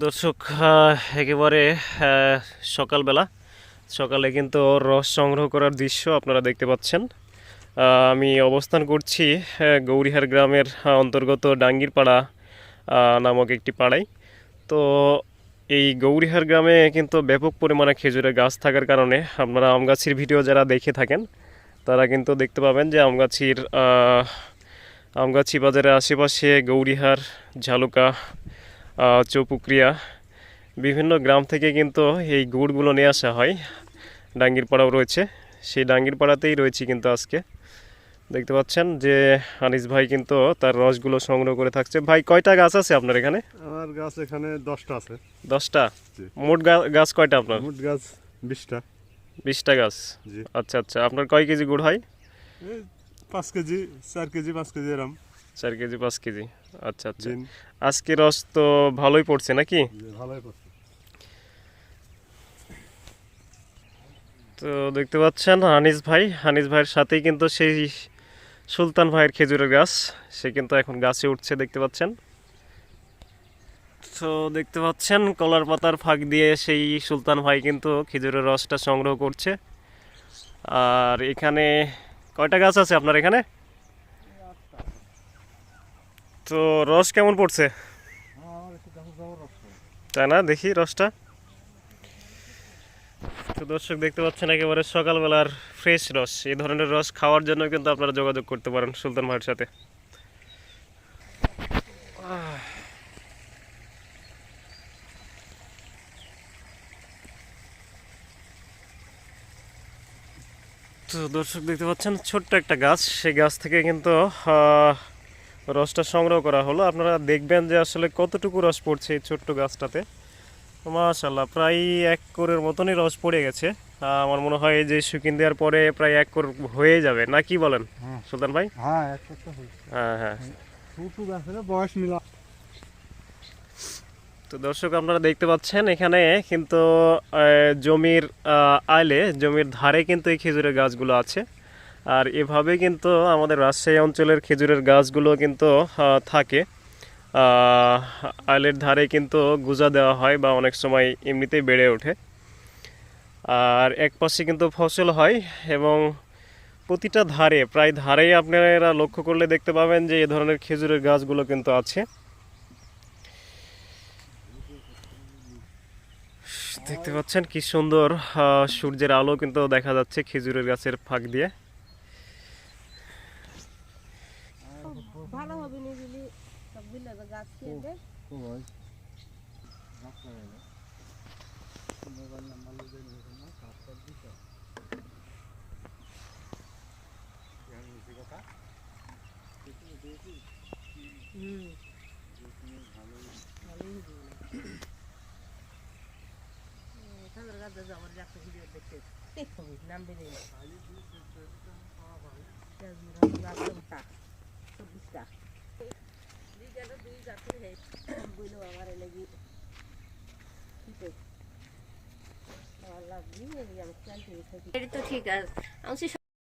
দর্শক একেবারে সকালবেলা। সকালে কিন্তু রস সংগ্রহ করার দৃশ্য আপনারা দেখতে পাচ্ছেন। আমি অবস্থান করছি গৌরিহার গ্রামের অন্তর্গত ডাঙ্গিরপাড়া নামক একটি পাড়ায়। তো এই গৌরিহার গ্রামে কিন্তু ব্যাপক পরিমাণে খেজুরের গাছ থাকার কারণে আপনারা আম গাছের ভিডিও যারা দেখে থাকেন তারা কিন্তু দেখতে পাবেন যে আম গাছির আহ, আমগাছি বাজারের আশেপাশে গৌরিহার ঝালুকা চৌপুক্রিয়া। বিভিন্ন গ্রাম থেকে কিন্তু এই গুড়গুলো নিয়ে আসা হয়। ডাঙ্গির পাড়াও রয়েছে। সেই ডাঙ্গির পাড়াতেই রয়েছি কিন্তু আজকে। দেখতে পাচ্ছেন যে আনিস ভাই কিন্তু তার রসগুলো সংগ্রহ করে থাকছে। ভাই কয়টা গাছ আছে আপনার এখানে? আমার গাছ এখানে দশটা আছে। দশটা। মোট গাছ কয়টা আপনার? মোট গাছ বিশটা। বিশটা গাছ? জি। আচ্ছা আচ্ছা। আপনার কয় কেজি গুড় হয়? পাঁচ কেজি চার কেজি পাঁচ কেজি এরম। চার কেজি পাঁচ কেজি। আচ্ছা আচ্ছা। আজকে রস তো ভালোই পড়ছে নাকি? ভালোই তো দেখতে পাচ্ছেন হানিস ভাই হানিস ভাইয়ের সাথেই কিন্তু সেই সুলতান ভাইয়ের খেজুরের গাছ সে কিন্তু এখন গাছে উঠছে দেখতে পাচ্ছেন। তো দেখতে পাচ্ছেন কলার পাতার ফাঁক দিয়ে সেই সুলতান ভাই কিন্তু খেজুরের রসটা সংগ্রহ করছে। আর এখানে কয়টা গাছ আছে আপনার এখানে? তো রস কেমন পড়ছে? তাই না? দেখি রসটা। তো দর্শক, দেখতে পাচ্ছেন একেবারে সকালবেলার ফ্রেশ রস। এই ধরনের রস খাওয়ার জন্য কিন্তু আপনারা যোগাযোগ করতে পারেন সুলতান ভাইয়ের সাথে। তো দর্শক, দেখতে পাচ্ছেন ছোট্ট একটা গাছ। সেই গাছ থেকে কিন্তু রসটা সংগ্রহ করা হলো। আপনারা দেখবেন যে আসলে কতটুকু রস পড়ছে এই ছোট্ট গাছটাতে। মাশাল্লাহ প্রায় এক কোরের মতনই রস পড়ে গেছে। আমার মনে হয় যে শুকিন দেওয়ার পরে প্রায় এক কোর হয়ে যাবে। না কি বলেন? হ্যাঁ। সুলতান ভাই? হ্যাঁ হ্যাঁ হ্যাঁ বয়স মিলা। তো দর্শক আপনারা দেখতে পাচ্ছেন এখানে কিন্তু জমির আইলে জমির ধারে কিন্তু এই খেজুরের গাছগুলো আছে। আর এভাবে কিন্তু আমাদের রাজশাহী অঞ্চলের খেজুরের গাছগুলো কিন্তু থাকে। আহ, আইলের ধারে কিন্তু গুজা দেওয়া হয় বা অনেক সময় এমনিতেই বেড়ে ওঠে। আর এক পাশে কিন্তু ফসল হয় এবং প্রতিটা ধারে প্রায় ধারেই আপনারা লক্ষ্য করলে দেখতে পাবেন যে এ ধরনের খেজুরের গাছগুলো কিন্তু আছে। দেখতে পাচ্ছেন কি সুন্দর সূর্যের আলো কিন্তু দেখা যাচ্ছে খেজুরের গাছের ফাঁক দিয়ে। সবগুলো গাছ কেটে হুম ভালোই হবে না। এখানের গাছ আছে, আমার একটা ভিডিও দেখতে দেখতে হবে, নাম বেরিয়ে না। গাছ কোনটা? চব্বিশটা। দুইটারও দুই জাতের আমার লাগি। আমার আমি খেয়াল ঠিক আছে।